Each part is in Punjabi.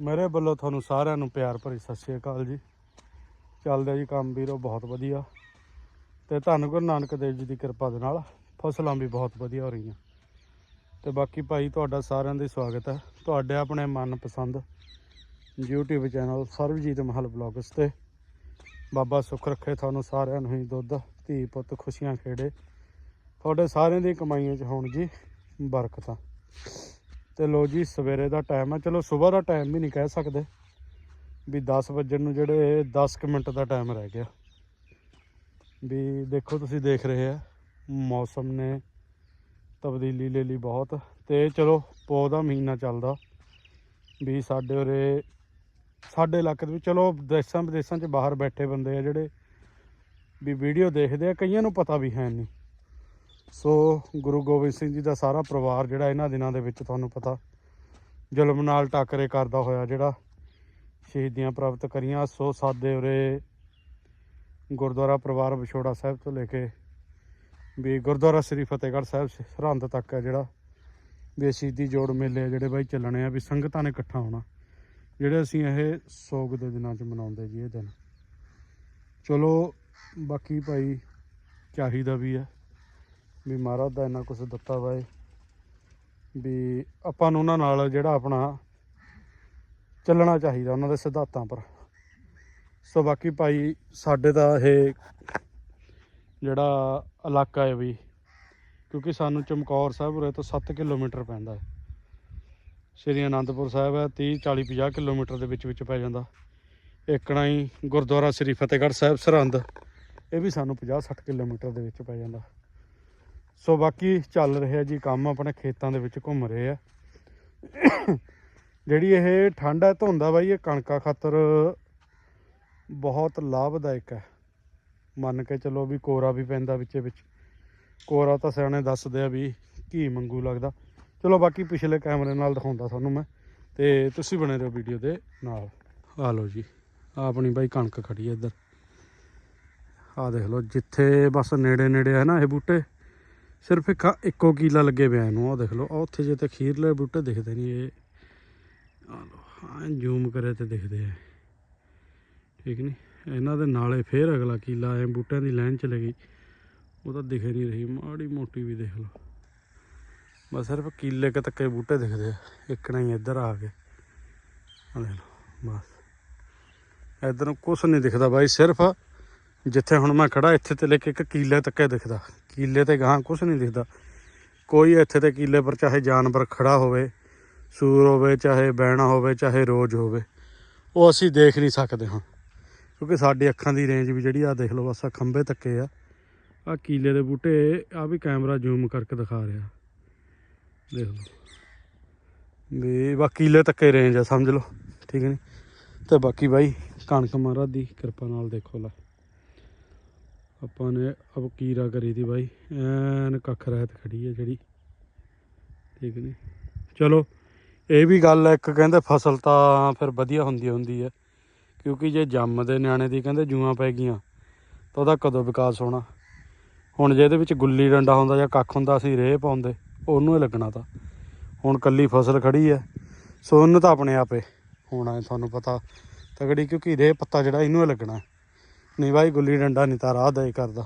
ਮੇਰੇ ਵੱਲੋਂ ਤੁਹਾਨੂੰ ਸਾਰਿਆਂ ਨੂੰ ਪਿਆਰ ਭਰੀ ਸਤਿ ਸ਼੍ਰੀ ਅਕਾਲ ਜੀ। ਚੱਲਦਾ ਜੀ ਕੰਮ ਵੀਰੋ, ਬਹੁਤ ਵਧੀਆ। ਤੇ ਧੰਨ ਗੁਰੂ ਨਾਨਕ ਦੇਵ ਜੀ ਦੀ ਕਿਰਪਾ ਦੇ ਨਾਲ ਫਸਲਾਂ ਵੀ ਬਹੁਤ ਵਧੀਆ ਹੋ ਰਹੀਆਂ। ਤੇ ਬਾਕੀ ਭਾਈ, ਤੁਹਾਡਾ ਸਾਰਿਆਂ ਦਾ ਸਵਾਗਤ ਹੈ। ਤੁਹਾਡੇ ਆਪਣੇ ਮਨਪਸੰਦ YouTube ਚੈਨਲ ਸਰਵਜੀਤ ਮਹਲ ਬਲੌਗਸ ਤੇ। ਬਾਬਾ ਸੁੱਖ ਰੱਖੇ ਤੁਹਾਨੂੰ ਸਾਰਿਆਂ ਨੂੰ ਹੀ, ਦੁੱਧ, ਧੀ, ਪੁੱਤ, ਖੁਸ਼ੀਆਂ ਖੇੜੇ। ਤੁਹਾਡੇ ਸਾਰਿਆਂ ਦੀ ਕਮਾਈਆਂ 'ਚ ਹੋਣ ਜੀ ਬਰਕਤਾਂ। ਤੇ ਲੋ ਜੀ, ਸਵੇਰੇ ਦਾ ਟਾਈਮ ਹੈ ਚਲੋ, ਸਵੇਰ ਦਾ ਟਾਈਮ ਵੀ ਨਹੀਂ ਕਹਿ ਸਕਦੇ ਵੀ 10 ਵਜੇ ਨੂੰ ਜਿਹੜੇ 10 ਕੁ ਮਿੰਟ ਦਾ ਟਾਈਮ ਰਹਿ ਗਿਆ। ਵੀ ਦੇਖੋ, ਤੁਸੀਂ ਦੇਖ ਰਹੇ ਆ, ਮੌਸਮ ਨੇ ਤਬਦੀਲੀ ਲੈ ਲਈ ਬਹੁਤ। ਤੇ ਚਲੋ ਪੌ ਦਾ ਮਹੀਨਾ ਚੱਲਦਾ ਵੀ ਸਾਡੇ ਉਰੇ, ਸਾਡੇ ਇਲਾਕੇ ਦੇ ਵਿੱਚ, ਚਲੋ ਦੇਸ਼ਾਂ ਵਿਦੇਸ਼ਾਂ 'ਚ ਬਾਹਰ ਬੈਠੇ ਬੰਦੇ ਆ ਜਿਹੜੇ ਵੀ ਵੀਡੀਓ ਦੇਖਦੇ ਆ, ਕਈਆਂ ਨੂੰ ਪਤਾ ਵੀ ਹੈ ਨਹੀਂ। ਸੋ ਗੁਰੂ ਗੋਬਿੰਦ ਸਿੰਘ ਜੀ ਦਾ ਸਾਰਾ ਪਰਿਵਾਰ ਜਿਹੜਾ ਇਹਨਾਂ ਦਿਨਾਂ ਦੇ ਵਿੱਚ ਤੁਹਾਨੂੰ ਪਤਾ ਜ਼ੁਲਮ ਨਾਲ ਟੱਕਰੇ ਕਰਦਾ ਹੋਇਆ ਜਿਹੜਾ ਸ਼ਹੀਦੀਆਂ ਪ੍ਰਾਪਤ ਕਰੀਆਂ। ਸੋ ਸਾਦੇ ਉਰੇ ਗੁਰਦੁਆਰਾ ਪਰਿਵਾਰ ਵਿਛੋੜਾ ਸਾਹਿਬ ਤੋਂ ਲੈ ਕੇ ਵੀ ਗੁਰਦੁਆਰਾ ਸ੍ਰੀ ਫਤਿਹਗੜ੍ਹ ਸਾਹਿਬ ਸਰਹੰਦ ਤੱਕ ਹੈ ਜਿਹੜਾ ਵੀ ਸ਼ਹੀਦੀ ਜੋੜ ਮੇਲੇ ਆ ਜਿਹੜੇ ਬਾਈ ਚੱਲਣੇ ਆ ਵੀ ਸੰਗਤਾਂ ਨੇ ਇਕੱਠਾ ਹੋਣਾ। ਜਿਹੜੇ ਅਸੀਂ ਇਹ ਸੋਗ ਦੇ ਦਿਨਾਂ 'ਚ ਮਨਾਉਂਦੇ ਜੀ ਇਹ ਦਿਨ। ਚਲੋ ਬਾਕੀ ਭਾਈ ਚਾਹੀਦਾ ਵੀ ਹੈ। ਵੀ ਮਹਾਰਾਜ ਦਾ ਇੰਨਾ ਕੁਝ ਦਿੱਤਾ ਵਾ ਏ, ਵੀ ਆਪਾਂ ਨੂੰ ਉਹਨਾਂ ਨਾਲ ਜਿਹੜਾ ਆਪਣਾ ਚੱਲਣਾ ਚਾਹੀਦਾ ਉਹਨਾਂ ਦੇ ਸਿਧਾਂਤਾਂ ਪਰ। ਸੋ ਬਾਕੀ ਭਾਈ ਸਾਡੇ ਦਾ ਇਹ ਜਿਹੜਾ ਇਲਾਕਾ ਹੈ ਵੀ, ਕਿਉਂਕਿ ਸਾਨੂੰ ਚਮਕੌਰ ਸਾਹਿਬ ਉਰੇ ਤੋਂ 7 ਕਿਲੋਮੀਟਰ ਪੈਂਦਾ ਹੈ। ਸ਼੍ਰੀ ਅਨੰਦਪੁਰ ਸਾਹਿਬ ਹੈ 30 40 50 ਕਿਲੋਮੀਟਰ ਦੇ ਵਿੱਚ ਵਿੱਚ ਪੈ ਜਾਂਦਾ। ਏਕਣਾ ਹੀ ਗੁਰਦੁਆਰਾ ਸ੍ਰੀ ਫਤਿਹਗੜ੍ਹ ਸਾਹਿਬ ਸਰਹੰਦ, ਇਹ ਵੀ ਸਾਨੂੰ 50 60 ਕਿਲੋਮੀਟਰ ਦੇ ਵਿੱਚ ਪੈ ਜਾਂਦਾ। ਸੋ ਬਾਕੀ ਚੱਲ ਰਿਹਾ ਜੀ, ਕੰਮ ਆਪਣੇ ਖੇਤਾਂ ਦੇ ਵਿੱਚ ਘੁੰਮ ਰਹੇ ਆ। ਜਿਹੜੀ ਇਹ ਠੰਡ ਹੈ, ਧੁੰਦ ਬਾਈ, ਇਹ ਕਣਕਾਂ ਖਾਤਰ ਬਹੁਤ ਲਾਭਦਾਇਕ ਹੈ। ਮੰਨ ਕੇ ਚੱਲੋ ਵੀ ਕੋਰਾ ਵੀ ਪੈਂਦਾ ਵਿੱਚੇ ਵਿੱਚ। ਕੋਰਾ ਤਾਂ ਸਿਆਣੇ ਦੱਸਦੇ ਆ ਵੀ ਕੀ ਮੰਗੂ ਲੱਗਦਾ। ਚਲੋ ਬਾਕੀ ਪਿਛਲੇ ਕੈਮਰੇ ਨਾਲ ਦਿਖਾਉਂਦਾ ਤੁਹਾਨੂੰ ਮੈਂ। ਤੇ ਤੁਸੀਂ ਬਣੇ ਰਹੋ ਵੀਡੀਓ ਦੇ ਨਾਲ। ਆ ਲਓ ਜੀ, ਆਹ ਆਪਣੀ ਬਾਈ ਕਣਕ ਖੜੀ ਹੈ ਇੱਧਰ। ਆ ਦੇਖ ਲਓ, ਜਿੱਥੇ ਬਸ ਨੇੜੇ ਨੇੜੇ ਹੈ ਨਾ ਇਹ ਬੂਟੇ। ਸਿਰਫ ਇੱਕ ਇੱਕੋ ਕੀਲਾ ਲੱਗੇ ਪਿਆ ਇਹਨੂੰ ਉਹ ਦੇਖ ਲਓ। ਆਹ ਉੱਥੇ ਜੇ ਤੇ ਖੀਰਲੇ ਬੂਟੇ ਦਿਖਦੇ ਨਹੀਂ ਇਹ। ਆ ਲਓ, ਹਾਂ, ਜ਼ੂਮ ਕਰੇ ਤੇ ਦਿਖਦੇ ਆ। ਠੀਕ ਨਹੀਂ ਇਹਨਾਂ ਦੇ ਨਾਲੇ ਫੇਰ ਅਗਲਾ ਕੀਲਾ ਐ ਬੂਟਿਆਂ ਦੀ ਲਾਈਨ ਚ ਗਈ। ਉਹ ਤਾਂ ਦਿਖ ਨਹੀਂ ਰਹੀ, ਮਾੜੀ ਮੋਟੀ ਵੀ ਦੇਖ ਲਓ। ਬਸ ਸਿਰਫ ਕੀਲੇ ਕ ਤੱਕੇ ਬੂਟੇ ਦਿਖਦੇ ਆ। ਇੱਕਣਾ ਹੀ ਇੱਧਰ ਆ ਕੇ। ਆ ਦੇਖ ਲਓ, ਬਸ। ਇੱਧਰ ਨੂੰ ਕੁਛ ਨਹੀਂ ਦਿਖਦਾ ਬਾਈ, ਸਿਰਫ ਜਿੱਥੇ ਹੁਣ ਮੈਂ ਖੜਾ ਇੱਥੇ ਤੇ ਲੈ ਕੇ ਇੱਕ ਕੀਲੇ ਤੱਕੇ ਦਿਖਦਾ। ਕੀਲੇ ਤੇ ਗਾਂ ਕੁਛ ਨਹੀਂ ਦਿਖਦਾ। ਕੋਈ ਇੱਥੇ ਤੇ ਕੀਲੇ ਪਰ ਚਾਹੇ ਜਾਨਵਰ ਖੜਾ ਹੋਵੇ, ਸੂਰ ਹੋਵੇ, ਚਾਹੇ ਬੈਣਾ ਹੋਵੇ, ਚਾਹੇ ਰੋਜ਼ ਹੋਵੇ, ਉਹ ਅਸੀਂ ਦੇਖ ਨਹੀਂ ਸਕਦੇ ਹਾਂ। ਕਿਉਂਕਿ ਸਾਡੀ ਅੱਖਾਂ ਦੀ ਰੇਂਜ ਵੀ ਜਿਹੜੀ ਆ ਦੇਖ ਲਓ, ਬਸ ਆ ਖੰਭੇ ਤੱਕੇ ਆ। ਆ ਕੀਲੇ ਦੇ ਬੂਟੇ, ਆ ਵੀ ਕੈਮਰਾ ਜ਼ੂਮ ਕਰਕੇ ਦਿਖਾ ਰਿਹਾ। ਦੇਖ ਲਓ। ਵੀ ਬਾ ਕੀਲੇ ਤੱਕੇ ਰੇਂਜ ਆ, ਸਮਝ ਲਓ। ਠੀਕ ਹੈ ਨਹੀਂ ਤੇ ਬਾਕੀ ਬਾਈ, ਕਣਕ ਮਹਾਰਾਜ ਦੀ ਕਿਰਪਾ ਨਾਲ ਦੇਖੋ ਲਾ। ਆਪਾਂ ਨੇ ਅਬ ਕੀਰਾ ਕਰੀ ਦੀ ਬਾਈ। ਐਨ ਕੱਖ ਰਹਿਤ ਖੜੀ ਹੈ ਜਿਹੜੀ। ਠੀਕ ਨਹੀਂ ਚਲੋ, ਇਹ ਵੀ ਗੱਲ ਹੈ ਇੱਕ ਕਹਿੰਦੇ ਫਸਲ ਤਾਂ ਫਿਰ ਵਧੀਆ ਹੁੰਦੀ ਹੁੰਦੀ ਹੈ ਕਿਉਂਕਿ ਜੇ ਜੰਮਦੇ ਨਿਆਣੇ ਦੀ ਕਹਿੰਦੇ ਜੂਆਂ ਪੈ ਗਈਆਂ, ਤਾਂ ਉਹਦਾ ਕਦੋਂ ਵਿਕਾਸ ਹੋਣਾ? ਹੁਣ ਜੇ ਇਹਦੇ ਵਿੱਚ ਗੁੱਲੀ ਡੰਡਾ ਹੁੰਦਾ ਜਾਂ ਕੱਖ ਹੁੰਦਾ, ਅਸੀਂ ਰੇਹ ਪਾਉਂਦੇ, ਉਹਨੂੰ ਹੀ ਲੱਗਣਾ ਤਾਂ। ਹੁਣ ਕੱਲੀ ਫਸਲ ਖੜੀ ਹੈ ਸੋ ਉਹਨੂੰ ਤਾਂ ਆਪਣੇ ਆਪੇ ਹੋਣਾ ਹੈ ਤੁਹਾਨੂੰ ਪਤਾ। ਤਗੜੀ ਕਿਉਂਕਿ ਰੇਹ ਪੱਤਾ ਜਿਹੜਾ, ਇਹਨੂੰ ਹੀ ਲੱਗਣਾ। ਨਹੀਂ ਬਾਈ, ਗੁੱਲੀ ਡੰਡਾ ਨਹੀਂ ਤਾਂ ਰਾਹ ਦੇ ਕਰਦਾ।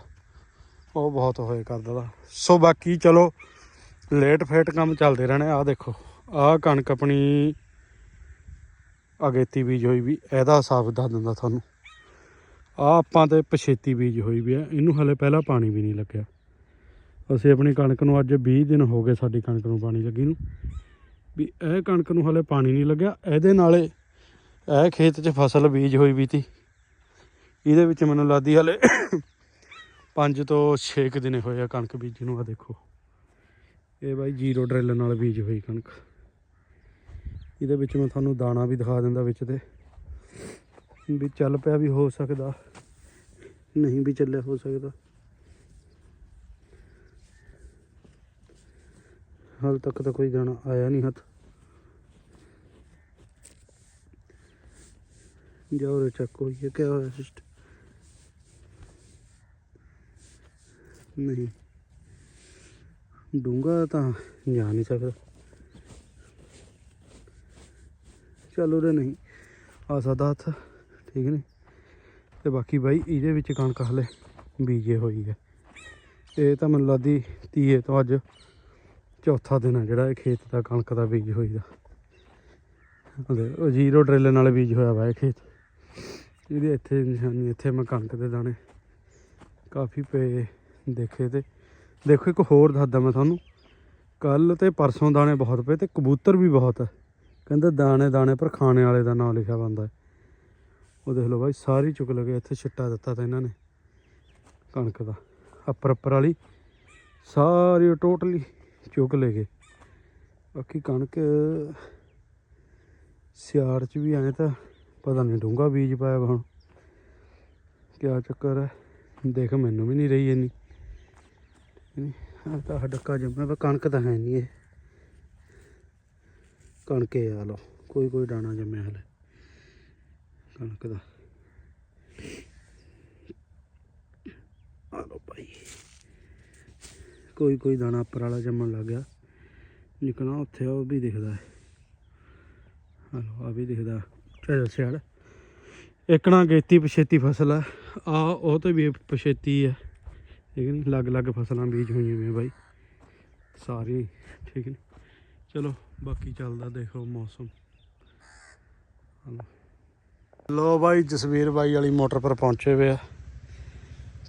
ਉਹ ਬਹੁਤ ਹੋਏ ਕਰਦਾ ਦਾ ਸੋ ਬਾਕੀ ਚਲੋ ਲੇਟ ਫੇਟ ਕੰਮ ਚੱਲਦੇ ਰਹਿਣੇ। ਆਹ ਦੇਖੋ, ਆਹ ਕਣਕ ਆਪਣੀ ਅਗੇਤੀ ਬੀਜ ਹੋਈ ਵੀ, ਇਹਦਾ ਹਿਸਾਬ ਦੱਸ ਦਿੰਦਾ ਤੁਹਾਨੂੰ। ਆ ਆਪਾਂ ਤੇ ਪਛੇਤੀ ਬੀਜ ਹੋਈ ਵੀ ਹੈ। ਇਹਨੂੰ ਹਲੇ ਪਹਿਲਾਂ ਪਾਣੀ ਵੀ ਨਹੀਂ ਲੱਗਿਆ। ਅਸੀਂ ਆਪਣੀ ਕਣਕ ਨੂੰ ਅੱਜ 20 ਦਿਨ ਹੋ ਗਏ ਸਾਡੀ ਕਣਕ ਨੂੰ ਪਾਣੀ ਲੱਗੀ ਨੂੰ। ਵੀ ਇਹ ਕਣਕ ਨੂੰ ਹਲੇ ਪਾਣੀ ਨਹੀਂ ਲੱਗਿਆ। ਇਹਦੇ ਨਾਲੇ ਇਹ ਖੇਤ 'ਚ ਫਸਲ ਬੀਜ ਹੋਈ ਵੀ ਤੀ। ਇਹਦੇ ਵਿੱਚ ਮੈਨੂੰ ਲੱਗਦੀ ਹਲੇ 5 ਤੋਂ 6 ਕੁ ਦਿਨੇ ਹੋਏ ਆ ਕਣਕ ਬੀਜੀ ਨੂੰ ਆ ਦੇਖੋ। ਇਹ ਬਾਈ ਜ਼ੀਰੋ ਡਰਿਲ ਨਾਲ ਬੀਜ ਹੋਈ ਕਣਕ। ਇਹਦੇ ਵਿੱਚ ਮੈਂ ਤੁਹਾਨੂੰ ਦਾਣਾ ਵੀ ਦਿਖਾ ਦਿੰਦਾ ਵਿੱਚ ਤੇ। ਵੀ ਚੱਲ ਪਿਆ ਵੀ ਹੋ ਸਕਦਾ। ਨਹੀਂ ਵੀ ਚੱਲਿਆ ਹੋ ਸਕਦਾ। ਹਾਲ ਤੱਕ ਤਾਂ ਕੋਈ ਦਾਣਾ ਆਇਆ ਨਹੀਂ ਹੱਥ। ਜਾਓ ਰੇ ਚੱਕ ਹੋਈਏ ਕਿਆ ਹੋਇਆ ਸਿਸਟਮ ਨਹੀਂ। ਡੂੰਗਾ ਤਾਂ ਜਾ ਨਹੀਂ ਸਕਦਾ। ਚੱਲ ਉਰੇ ਨਹੀਂ। ਆ ਸਕਦਾ ਹੱਥ, ਠੀਕ ਨਹੀਂ ਤੇ ਬਾਕੀ ਬਾਈ, ਇਹਦੇ ਵਿੱਚ ਕਣਕ ਹਲੇ ਬੀਜੇ ਹੋਈ ਹੈ। ਇਹ ਤਾਂ ਮੈਨੂੰ ਲੱਗਦੀ ਤੀਏ ਤੋਂ ਅੱਜ ਚੌਥਾ ਦਿਨ ਆ ਜਿਹੜਾ ਇਹ ਖੇਤ ਦਾ ਕਣਕ ਦਾ ਬੀਜ ਹੋਈ ਦਾ। ਉਹ ਜ਼ੀਰੋ ਡਰਿੱਲ ਨਾਲ ਬੀਜ ਹੋਇਆ ਵਾ ਇਹ ਖੇਤ। ਇਹਦੇ ਇੱਥੇ ਨਿਸ਼ਾਨੀ, ਇੱਥੇ ਮੈਂ ਕਣਕ ਦੇ ਦਾਣੇ ਕਾਫੀ ਪਏ। ਦੇਖੇ ਤੇ। ਦੇਖੋ, ਇੱਕ ਹੋਰ ਦੱਸਦਾ ਮੈਂ ਤੁਹਾਨੂੰ। ਕੱਲ ਤੇ ਪਰਸੋਂ ਦਾਣੇ ਬਹੁਤ ਪਏ ਤੇ ਕਬੂਤਰ ਵੀ ਬਹੁਤ ਹੈ ਕਹਿੰਦੇ ਦਾਣੇ ਦਾਣੇ, ਪਰ ਖਾਣੇ ਵਾਲੇ ਦਾ ਨਾਮ ਲਿਖਿਆ ਬੰਦਾ ਉਹ ਦੇਖ ਲਓ ਬਾਈ, ਸਾਰੀ ਚੁੱਕ ਲਗੇ, ਇੱਥੇ ਛਿੱਟਾ ਦਿੱਤਾ ਤਾਂ ਇਹਨਾਂ ਨੇ। ਕਣਕ ਦਾ, ਅੱਪਰ ਅੱਪਰ ਵਾਲੀ। ਸਾਰੀ ਟੋਟਲੀ ਚੁੱਕ ਲੈ ਗਏ ਬਾਕੀ ਕਣਕ ਸਿਆੜ ਚ ਵੀ ਆਏ ਤਾਂ ਪਤਾ ਨਹੀਂ ਡੂੰਗਾ ਬੀਜ ਪਾਇਆ ਹੁਣ। ਕਿਆ ਚੱਕਰ ਹੈ? ਦੇਖ, ਮੈਨੂੰ ਵੀ ਨਹੀਂ ਰਹੀ ਇੰਨੀ। ਆ ਤਾਂ ਡੱਕਾ ਜੰਮਿਆ ਪਰ ਕਣਕ ਤਾਂ ਹੈ ਨਹੀਂ ਇਹ। ਕਣਕੇ ਆ ਲੋ ਕੋਈ ਕੋਈ ਦਾਣਾ ਜੰਮਿਆ ਹਲੇ। ਕਣਕ ਦਾ। ਆ ਲੋ ਭਾਈ। ਕੋਈ ਕੋਈ ਦਾਣਾ ਉੱਪਰ ਵਾਲਾ ਜੰਮਣ ਲੱਗ ਗਿਆ। ਨਿਕਲਣਾ ਉੱਥੇ, ਉਹ ਵੀ ਦਿਖਦਾ ਹੈ। ਆ ਆ ਵੀ ਦਿਖਦਾ। ਚੱਲ ਸਿਆੜ ਇਕਣਾ ਗੇਤੀ ਪਛੇਤੀ ਫਸਲ ਆ। ਆ, ਉਹ ਤੇ ਵੀ ਪਛੇਤੀ ਹੈ ਠੀਕ ਨਹੀਂ ਅਲੱਗ ਅਲੱਗ ਫਸਲਾਂ ਬੀਜ ਹੋਈਆਂ ਨੇ ਬਾਈ। ਸਾਰੀ, ਠੀਕ ਨਹੀਂ ਚਲੋ, ਬਾਕੀ ਚੱਲਦਾ ਦੇਖੋ ਮੌਸਮ। ਲੋ ਬਾਈ, ਜਸਵੀਰ ਬਾਈ ਵਾਲੀ ਮੋਟਰ ਪਰ ਪਹੁੰਚੇ ਹੋਏ ਆ।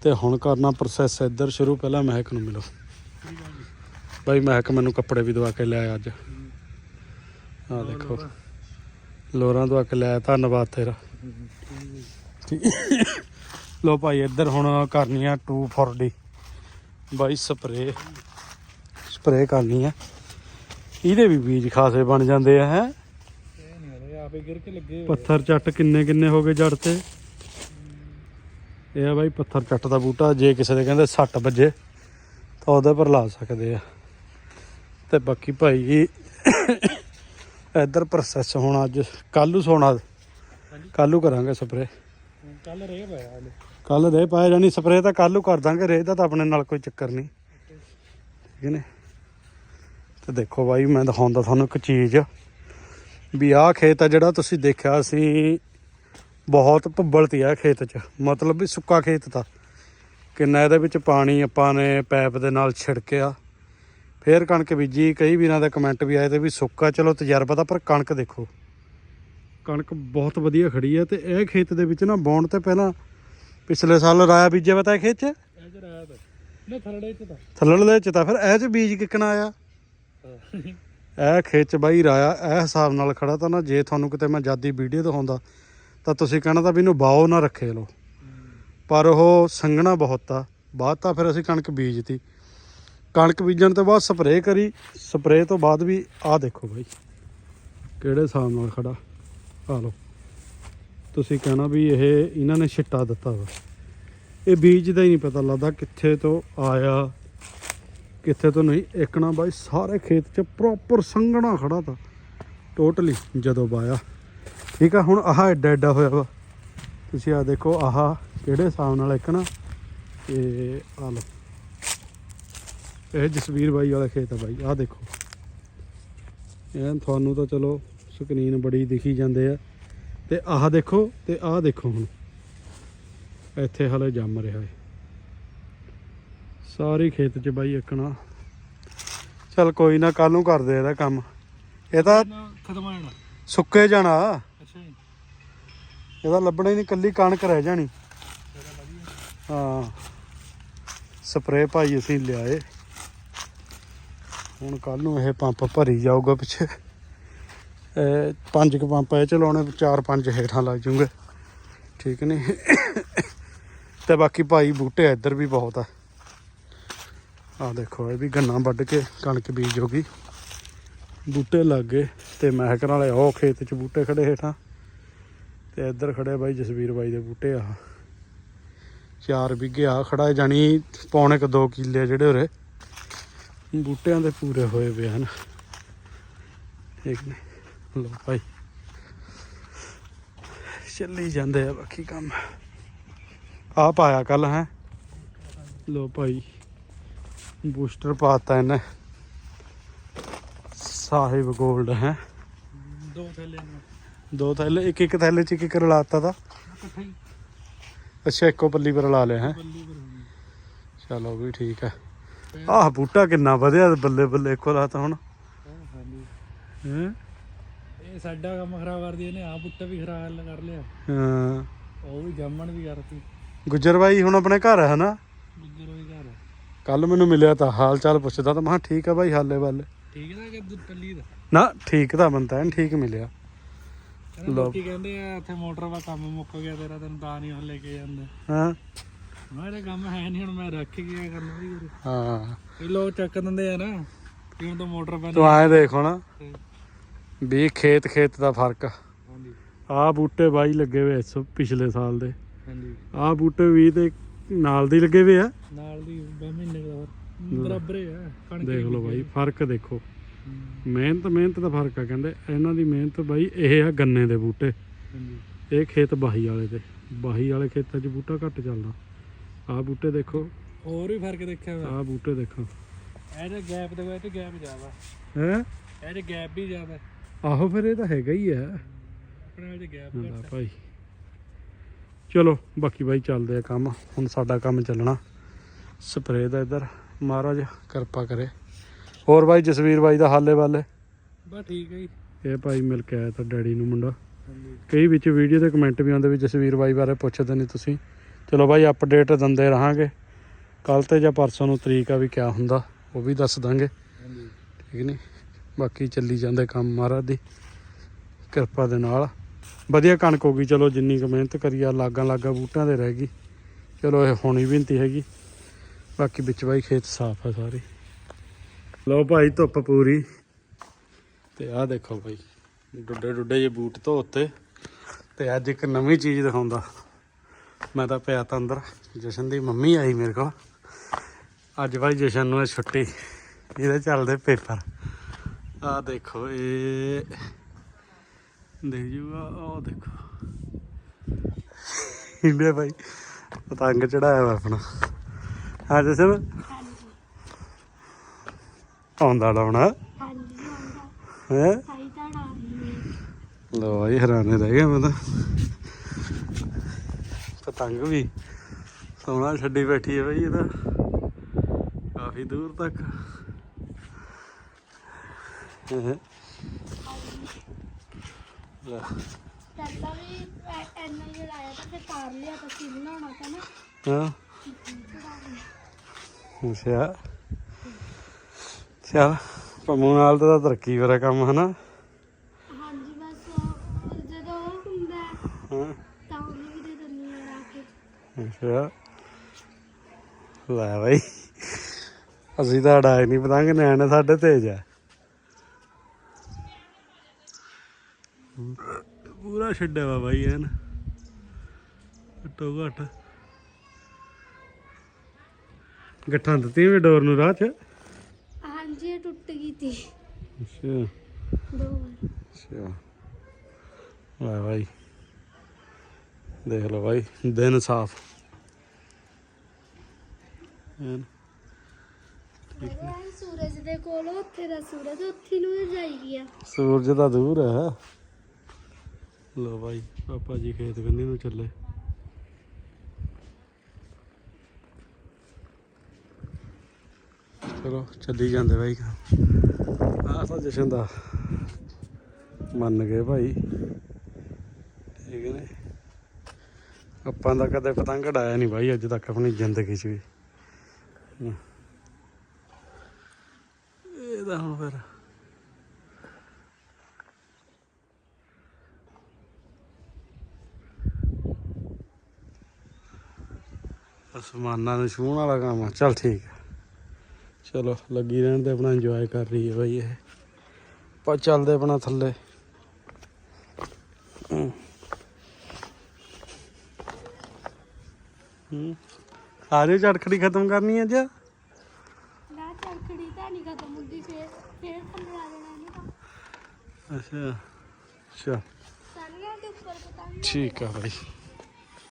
ਤੇ ਹੁਣ ਕਰਨਾ ਪ੍ਰੋਸੈਸ ਇੱਧਰ ਸ਼ੁਰੂ, ਪਹਿਲਾਂ ਮਹਿਕ ਨੂੰ ਮਿਲੋ। ਬਾਈ, ਮਹਿਕ ਮੈਨੂੰ ਕੱਪੜੇ ਵੀ ਦਵਾ ਕੇ ਲਿਆਇਆ ਅੱਜ। ਆ ਦੇਖੋ। ਲੋਰਾਂ ਦਵਾ ਕੇ ਲਿਆਇਆ, ਧੰਨਵਾਦ ਤੇਰਾ। ਠੀਕ। ਲੋ ਭਾਈ ਇੱਧਰ ਹੁਣ ਕਰਨੀ ਆ 240 ਬਾਈ ਸਪਰੇ ਸਪਰੇ ਕਰਨੀ ਆ। ਇਹਦੇ ਵੀ ਬੀਜ ਖਾਸੇ ਬਣ ਜਾਂਦੇ ਆ ਹੈ? ਆਪੇ ਗਿਰ ਕੇ ਲੱਗੇ ਪੱਥਰ ਚੱਟ ਕਿੰਨੇ ਕਿੰਨੇ ਹੋ ਗਏ ਜੜ ਤੇ? ਇਹ ਆ ਬਾਈ ਪੱਥਰ ਚੱਟ ਦਾ ਬੂਟਾ ਜੇ ਕਿਸੇ ਦੇ ਕਹਿੰਦੇ ਸੱਟ ਵੱਜੇ ਤਾਂ ਉਹਦੇ ਪਰ ਲਾ ਸਕਦੇ ਆ। ਤੇ ਬਾਕੀ ਭਾਈ ਇੱਧਰ ਪ੍ਰੋਸੈਸ ਹੋਣਾ ਅੱਜ ਕੱਲੂ ਸੋਣਾ। ਕੱਲੂ ਕਰਾਂਗੇ ਸਪਰੇ ਕੱਲ ਰੇ ਪਿਆ ਹਲੇ। ਕੱਲ ਦੇ ਪਾਇਆ ਜਾਨੀ ਸਪਰੇਅ ਤਾਂ ਕੱਲੂ ਕਰ ਦਾਂਗੇ, ਰੇਹ ਦਾ ਤਾਂ ਆਪਣੇ ਨਾਲ ਕੋਈ ਚੱਕਰ ਨਹੀਂ। ਠੀਕ ਨੇ? ਤੇ ਦੇਖੋ ਬਾਈ, ਮੈਂ ਦਿਖਾਉਂਦਾ ਤੁਹਾਨੂੰ ਇੱਕ ਚੀਜ਼। ਵੀ ਆਹ ਖੇਤ ਆ ਜਿਹੜਾ ਤੁਸੀਂ ਦੇਖਿਆ ਸੀ, ਬਹੁਤ ਭੱਬਲ ਤੀ ਆ ਖੇਤ 'ਚ। ਮਤਲਬ ਵੀ ਸੁੱਕਾ ਖੇਤ ਤਾ। ਕਿੰਨਾ ਇਹਦੇ ਵਿੱਚ ਪਾਣੀ ਆਪਾਂ ਨੇ ਪੈਪ ਦੇ ਨਾਲ ਛਿੜਕਿਆ। ਫੇਰ ਕਣਕ ਬੀਜੀ, ਕਈ ਵੀਰਾਂ ਦੇ ਕਮੈਂਟ ਵੀ ਆਏ ਤੇ ਵੀ ਸੁੱਕਾ, ਚਲੋ ਤਜਰਬਾ ਤਾਂ, ਪਰ ਕਣਕ ਦੇਖੋ। ਕਣਕ ਬਹੁਤ ਵਧੀਆ ਖੜੀ ਹੈ ਤੇ ਇਹ ਖੇਤ ਦੇ ਵਿੱਚ ਨਾ ਬੌਣ ਤੇ ਪਹਿਲਾਂ ਪਿਛਲੇ ਸਾਲ ਰਾਇਆ ਬੀਜਿਆ ਵਾ ਤਾਂ ਇਹ ਖੇਤ 'ਚ? ਇਹ ਜਰਾ ਆਇਆ ਤਾਂ ਨਾ ਥਰੜੇ ਚ ਤਾਂ। ਥੱਲੜ ਦੇ ਚ ਤਾਂ। ਫਿਰ ਇਹ 'ਚ ਬੀਜ ਕਿੱਕਣਾ ਆਇਆ? ਇਹ ਖੇਤ 'ਚ ਬਾਈ ਰਾਇਆ ਇਹ ਹਿਸਾਬ ਨਾਲ ਖੜਾ ਤਾਂ ਨਾ ਜੇ ਤੁਹਾਨੂੰ ਕਿਤੇ ਮੈਂ ਜਾਦੀ ਵੀਡੀਓ ਦਿਖਾਉਂਦਾ ਤਾਂ ਤੁਸੀਂ ਕਹਿਣਾ ਤਾਂ ਵੀ ਇਹਨੂੰ ਬਾਓ ਨਾ ਰੱਖੇ ਲੋ ਪਰ ਉਹ ਸੰਘਣਾ ਬਹੁਤ ਆ। ਬਾਅਦ ਤਾਂ ਫਿਰ ਅਸੀਂ ਕਣਕ ਬੀਜਤੀ। ਕਣਕ ਬੀਜਣ ਤੋਂ ਬਾਅਦ ਸਪਰੇਅ ਕਰੀ। ਸਪਰੇਅ ਤੋਂ ਬਾਅਦ ਵੀ ਆਹ ਦੇਖੋ ਬਾਈ ਕਿਹੜੇ ਹਿਸਾਬ ਨਾਲ ਖੜਾ। ਆ ਲਓ। ਤੁਸੀਂ ਕਹਿਣਾ ਵੀ ਇਹ ਇਹਨਾਂ ਨੇ ਛਿੱਟਾ ਦਿੱਤਾ ਵਾ। ਇਹ ਬੀਜ ਦਾ ਹੀ ਨਹੀਂ ਪਤਾ ਲੱਗਦਾ ਕਿੱਥੇ ਤੋਂ ਆਇਆ, ਕਿੱਥੇ ਤੋਂ ਨਹੀਂ। ਇੱਕਣਾ ਬਾਈ ਸਾਰੇ ਖੇਤ 'ਚ ਪ੍ਰੋਪਰ ਸੰਘਣਾ ਖੜਾ ਤਾ। ਟੋਟਲੀ ਜਦੋਂ ਬਾਇਆ ਠੀਕ ਆ, ਹੁਣ ਆਹ ਐਡਾ ਐਡਾ ਹੋਇਆ ਵਾ। ਤੁਸੀਂ ਆ ਦੇਖੋ, ਆਹ ਕਿਹੜੇ ਹਿਸਾਬ ਨਾਲ ਇੱਕਣਾ ਤੇ ਆ ਲਓ। ਇਹ ਜਸਵੀਰ ਬਾਈ ਵਾਲਾ ਖੇਤ ਆ ਬਾਈ, ਆਹ ਦੇਖੋ। ਇਹ ਤੁਹਾਨੂੰ ਤਾਂ ਚਲੋ ਸਕਰੀਨ ਬੜੀ ਦਿਖੀ ਜਾਂਦੇ ਆ। ਤੇ ਆਹ ਦੇਖੋ ਤੇ ਆਹ ਦੇਖੋ ਹੁਣ। ਇੱਥੇ ਹਲੇ ਜੰਮ ਰਿਹਾ ਹੈ ਸਾਰੇ ਖੇਤ 'ਚ ਬਾਈ ਇੱਕਣਾ। ਚੱਲ ਕੋਈ ਨਾ ਕੱਲ ਨੂੰ ਕਰਦੇ ਇਹਦਾ ਕੰਮ। ਇਹ ਤਾਂ ਖਤਮ ਆ ਜਾਣਾ। ਸੁੱਕੇ ਜਾਣਾ। ਅੱਛਾ ਜੀ। ਇਹਦਾ ਲੱਭਣਾ ਹੀ ਨਹੀਂ ਕੱਲੀ ਕਣਕ ਰਹਿ ਜਾਣੀ। ਹਾਂ। ਸਪਰੇਅ ਭਾਈ ਅਸੀਂ ਲਿਆਏ। ਹੁਣ ਕੱਲ ਨੂੰ ਇਹ ਪੰਪ ਭਰੀ ਜਾਊਗਾ ਪਿੱਛੇ। ਪੰਜ ਕੁ ਪੰਪ ਇਹ ਚਲਾਉਣੇ, ਚਾਰ ਪੰਜ ਹੇਠਾਂ ਲੱਗ ਜੂਗੇ। ਠੀਕ ਨਹੀਂ ਤੇ ਬਾਕੀ ਭਾਈ ਬੂਟੇ ਇੱਧਰ ਵੀ ਬਹੁਤ ਆ। ਆ ਦੇਖੋ, ਇਹ ਵੀ ਗੰਨਾ ਵੱਢ ਕੇ ਕਣਕ ਬੀਜ ਹੋ ਗਈ। ਬੂਟੇ ਲੱਗ ਗਏ ਤੇ ਮਹਿਕਰ ਵਾਲੇ ਉਹ ਖੇਤ 'ਚ ਬੂਟੇ ਖੜੇ ਹੇਠਾਂ। ਤੇ ਇੱਧਰ ਖੜੇ ਬਾਈ ਜਸਵੀਰ ਬਾਈ ਦੇ ਬੂਟੇ ਆ। ਚਾਰ ਵਿਗੇ ਆ, ਖੜਾ ਜਾਣੀ ਪੌਣੇ ਕ 2 ਕਿੱਲੇ ਜਿਹੜੇ ਉਰੇ। ਬੂਟਿਆਂ ਦੇ ਪੂਰੇ ਹੋਏ ਪਏ ਹਨ। ਠੀਕ ਨੇ? ਲੋ ਭਾਈ। ਚੱਲੀ ਜਾਂਦੇ ਆ ਬਾਕੀ ਕੰਮ। ਆ ਪਾਇਆ ਕੱਲ ਹੈ। ਲੋ ਭਾਈ ਬੂਸਟਰ ਪਾਤਾ ਇਹਨੇ। ਸਾਹਿਬ 골ਡ ਹੈ। ਦੋ ਥੈਲੇ ਨੂੰ। ਦੋ ਥੈਲੇ ਇੱਕ ਇੱਕ ਥੈਲੇ ਚ ਇੱਕ ਇੱਕ ਰਲਾਤਾ ਹੀ ਅੱਛਾ ਇੱਕੋ ਪੱਲੀ ਪਰ ਲਾ ਲਿਆ ਹੈ। ਚਲੋ ਵੀ ਠੀਕ ਹੈ ਆਹ ਬੂਟਾ ਕਿੰਨਾ ਵਧਿਆ ਬੱਲੇ ਬੱਲੇ ਇੱਕੋ ਲਾਤਾ ਹੁਣ। ਹੈਂ? ਇਹ ਸਾਡਾ ਕੰਮ ਖਰਾਬ ਕਰਦੀ ਇਹਨੇ ਆ ਬੁੱਟਾ ਵੀ ਖਰਾਬ ਕਰ ਲਿਆ। ਹਾਂ। ਉਹ ਵੀ ਜਾਮਣ ਵੀ ਕਰਤੀ। ਗੁੱਜਰ ਬਾਈ ਹੁਣ ਆਪਣੇ ਘਰ ਹੈ ਨਾ ਗੁੱਜਰ ਵੀ ਘਰ ਕੱਲ ਮੈਨੂੰ ਮਿਲਿਆ ਤਾਂ ਹਾਲ ਚਾਲ ਪੁੱਛਦਾ ਤਾਂ ਮੈਂ ਕਿਹਾ ਠੀਕ ਆ ਬਾਈ ਹਾਲੇ ਵੱਲ। ਠੀਕ ਨਾ ਕਿ ਟੱਲੀ ਦਾ। ਨਾ ਠੀਕ ਤਾਂ ਬੰਦਾ ਐਨ ਠੀਕ ਮਿਲਿਆ। ਲੋਕੀ ਕਹਿੰਦੇ ਆ ਇੱਥੇ ਮੋਟਰ ਦਾ ਕੰਮ ਮੁੱਕ ਗਿਆ ਤੇਰਾ ਤੈਨੂੰ ਤਾਂ ਨਹੀਂ ਉਹ ਲੈ ਕੇ ਜਾਂਦੇ। ਹਾਂ। ਮੈਂ ਇਹ ਕੰਮ ਹੈ ਨਹੀਂ ਹੁਣ ਮੈਂ ਰੱਖ ਗਿਆ ਕਰਨਾ ਵੀ ਹਾਂ। ਇਹ ਲੋਕ ਚੱਕ ਦਿੰਦੇ ਆ ਨਾ ਕਿ ਹੁਣ ਤਾਂ ਮੋਟਰ ਪੈਣੀ ਤੂੰ ਆਏ ਦੇਖ ਹੁਣ। ਵੀ ਖੇਤ ਖੇਤ ਦਾ ਫ਼ਰਕ ਹਾਂਜੀ। ਆਹ ਬੂਟੇ ਬਾਈ ਲੱਗੇ ਹੋਏ ਇਸ ਪਿਛਲੇ ਸਾਲ ਦੇ। ਹਾਂਜੀ। ਆਹ ਬੂਟੇ ਵੀ ਤੇ ਨਾਲ ਦੇ ਲੱਗੇ ਹੋਏ ਆ। ਨਾਲ ਦੀ ਬਾ ਮਹੀਨੇ ਦਾ ਬਰਾਬਰ ਹੀ ਆ ਕਣਕ ਦੇਖ ਲਓ ਬਾਈ ਫ਼ਰਕ ਦੇਖੋ। ਮਿਹਨਤ ਮਿਹਨਤ ਦਾ ਫ਼ਰਕ ਆ ਕਹਿੰਦੇ। ਇਹਨਾਂ ਦੀ ਮਿਹਨਤ ਬਾਈ ਇਹ ਆ ਗੰਨੇ ਦੇ ਬੂਟੇ। ਹਾਂਜੀ। ਇਹ ਖੇਤ ਬਾਹੀ ਵਾਲੇ ਦੇ ਬਾਹੀ ਵਾਲੇ ਖੇਤਾਂ 'ਚ ਬੂਟਾ ਘੱਟ ਚੱਲਦਾ। ਆਹ ਬੂਟੇ ਦੇਖੋ। ਹੋਰ ਵੀ ਫ਼ਰਕ ਦੇਖਿਆ ਵਾ ਆਹ ਬੂਟੇ ਦੇਖੋ। ਇਹਦੇ ਗੈਪ ਦੇ ਵਿੱਚ ਗੈਪ ਜ਼ਿਆਦਾ। ਹੈ? ਇਹਦੇ ਗੈਪ ਵੀ ਜ਼ਿਆਦਾ। ਆਹੋ ਫਿਰ ਇਹ ਤਾਂ ਹੈਗਾ ਹੀ ਆ ਆਪਣੇ ਵਿੱਚ ਗੈਪ ਹਾਂ ਭਾਈ। ਚਲੋ ਬਾਕੀ ਬਾਈ ਚੱਲਦੇ ਆ ਕੰਮ। ਹੁਣ ਸਾਡਾ ਕੰਮ ਚੱਲਣਾ। ਸਪਰੇਅ ਦਾ ਇੱਧਰ। ਮਹਾਰਾਜ ਕਿਰਪਾ ਕਰੇ। ਹੋਰ ਬਾਈ ਜਸਵੀਰ ਬਾਈ ਦਾ ਹਾਲੇ ਵਾਲੇ। ਬਸ ਠੀਕ ਹੈ ਜੀ। ਇਹ ਭਾਈ ਮਿਲ ਕੇ ਆਇਆ ਤਾਂ ਡੈਡੀ ਨੂੰ ਮੁੰਡਾ। ਕਈ ਵਿੱਚ ਵੀਡੀਓ ਦੇ ਕਮੈਂਟ ਵੀ ਆਉਂਦੇ ਵੀ ਜਸਵੀਰ ਬਾਈ ਬਾਰੇ ਪੁੱਛਦੇ ਨਹੀਂ ਤੁਸੀਂ। ਚਲੋ ਬਾਈ ਅਪਡੇਟ ਦਿੰਦੇ ਰਹਾਂਗੇ। ਕੱਲ ਤੇ ਜਾਂ ਪਰਸੋਂ ਨੂੰ ਤਰੀਕ ਆ ਵੀ ਕਿਆ ਹੁੰਦਾ ਉਹ ਵੀ ਦੱਸ ਦਾਂਗੇ। ਠੀਕ ਨਹੀਂ? ਬਾਕੀ ਚੱਲੀ ਜਾਂਦੇ ਕੰਮ ਮਹਾਰਾਜ ਦੀ, ਕਿਰਪਾ ਦੇ ਨਾਲ। ਵਧੀਆ ਕਣਕ ਹੋ ਗਈ, ਚਲੋ ਜਿੰਨੀ ਕੁ ਮਿਹਨਤ ਕਰੀ ਆ, ਲਾਗਾਂ ਲਾਗਾਂ ਬੂਟਾਂ ਦੇ ਰਹਿ ਗਈ। ਚਲੋ ਇਹ ਹੋਣੀ ਵੀ ਨਹੀਂ ਹੈਗੀ, ਬਾਕੀ ਵਿੱਚ ਬਾਈ ਖੇਤ ਸਾਫ਼ ਆ ਸਾਰੇ। ਲਓ ਭਾਈ ਧੁੱਪ ਪੂਰੀ, ਤੇ ਆਹ ਦੇਖੋ ਭਾਈ, ਡੁੱਡੇ ਡੁੱਡੇ ਜੇ ਬੂਟ ਧੋਤੇ ਤੇ ਅੱਜ ਇੱਕ ਨਵੀਂ ਚੀਜ਼ ਦਿਖਾਉਂਦਾ। ਮੈਂ ਤਾਂ ਪਿਆ ਤਾਂ ਅੰਦਰ, ਜਸ਼ਨ ਦੀ ਮੰਮੀ ਆਈ ਮੇਰੇ ਕੋਲ। ਅੱਜ ਭਾਈ ਜਸ਼ਨ ਨੂੰ ਹੈ ਛੁੱਟੀ, ਇਹਦੇ ਚੱਲਦੇ ਪੇਪਰ। ਆਹ ਦੇਖੋ ਇਹ ਦੇਖ ਜੂਗਾ ਉਹ ਦੇਖੋ। ਇੰਡੀਆ ਭਾਈ ਪਤੰਗ ਚੜਾਇਆ ਵਾ ਆਪਣਾ। ਹਾਂ ਜਸ਼ਨ ਆਉਂਦਾ ਲਾਉਣਾ ਹੈ? ਲੋ ਭਾਈ ਹੈਰਾਨੇ ਰਹਿ ਗਿਆ ਮੈਂ ਤਾਂ। ਪਤੰਗ ਵੀ ਸੋਹਣਾ ਛੱਡੀ ਬੈਠੀ ਹੈ ਭਾਈ ਇਹਦਾ ਕਾਫੀ ਦੂਰ ਤੱਕ। ਪਹਿਲਾਂ ਵੀ ਐ- ਐਨਾ ਹੀ ਲਾਇਆ ਤਾਂ ਫਿਰ ਤਾਰ ਲਿਆ ਤਾਂ ਸੀ ਬਣਾਉਣਾ ਤਾਂ ਨਾ। ਹਾਂ। ਚੜਾ ਲਿਆ। ਅੱਛਾ। ਚਲ ਪੰਮੂ ਨਾਲ ਤਾਂ ਤਰੱਕੀ ਕਰਿਆ ਕੰਮ ਹਨਾ। ਹਾਂਜੀ ਬਸ ਉਹ- ਜਦੋਂ ਉਹ ਹੁੰਦਾ ਹੈ, ਹਾਂ ਤਾਂ ਉਹਨੂੰ ਵੀ ਦੇ ਦਿੰਦੀ ਆ ਲਾ ਕੇ। ਅੱਛਾ। ਲੈ ਭਾਈ ਅਸੀਂ ਤਾਂ ਅੜਾਏ ਨਹੀਂ ਪਤੰਗ ਨਿਆਣੇ ਸਾਡੇ ਤੇਜ ਆ। ਪੂਰਾ ਛੱਡਿਆ ਵਾ ਬਾਈ ਐਨ। ਘੱਟੋ ਘੱਟ। ਗੱਠਾਂ ਦਿੱਤੀਆਂ ਵੀ ਡੋਰ ਨੂੰ ਰਾਹ ਚ? ਹਾਂਜੀ ਇਹ ਟੁੱਟ ਗਈ ਤੀ। ਅੱਛਾ। ਦੋ ਵਾਰ। ਅੱਛਾ। ਲੈ ਭਾਈ ਦੇਖ ਲਓ ਭਾਈ ਦਿਨ ਸਾਫ਼। ਐਨ। ਸੂਰਜ ਦੇ ਕੋਲ ਉੱਥੇ ਦਾ ਸੂਰਜ ਉੱਥੇ ਨੂੰ ਜਾਈ ਗਿਆ। ਸੂਰਜ ਤਾਂ ਦੂਰ ਹੈ। ਲੋ ਭਾਈ ਪਾਪਾ ਜੀ ਖੇਤ ਕੰਨੀ ਨੂੰ ਚੱਲੇ। ਚਲੋ, ਚੱਲੀ ਜਾਂਦੇ ਭਾਈ ਆਹ ਤਾਂ ਜਸ਼ਨ ਦਾ ਮੰਨ ਗਏ ਭਾਈ। ਠੀਕ ਨੇ ਆਪਾਂ ਦਾ ਕਦੇ ਪਤੰਗ ਉਡਾਇਆ ਨਹੀਂ ਭਾਈ ਅੱਜ ਤੱਕ ਆਪਣੀ ਜ਼ਿੰਦਗੀ 'ਚ ਵੀ। ਹਮ। ਇਹ ਤਾਂ ਹੁਣ ਫਿਰ ਅਸਮਾਨਾਂ ਨੂੰ ਛੂਹਣ ਵਾਲਾ ਕੰਮ ਆ। ਚੱਲ ਠੀਕ ਆ। ਚਲੋ ਲੱਗੀ ਰਹਿਣ ਤੇ ਆਪਣਾ ਇੰਜੋਏ ਕਰ ਰਹੀ ਹੈ ਬਾਈ ਇਹ। ਆਪਾਂ ਚੱਲਦੇ ਆਪਣਾ ਥੱਲੇ। ਹੂੰ। ਹੂੰ। ਆ ਜਾਓ ਝੜਖੜੀ ਖਤਮ ਕਰਨੀ ਅੱਜ। ਨਾ ਚਰਖੜੀ ਤਾਂ ਨਹੀਂ ਖਤਮ ਹੁੰਦੀ ਫੇਰ ਫੇਰ ਥੱਲੇ ਆ ਜਾਣਾ ਇਹਨੇ ਤਾਂ। ਅੱਛਾ। ਨਹੀਂ ਠੀਕ ਆ ਬਾਈ।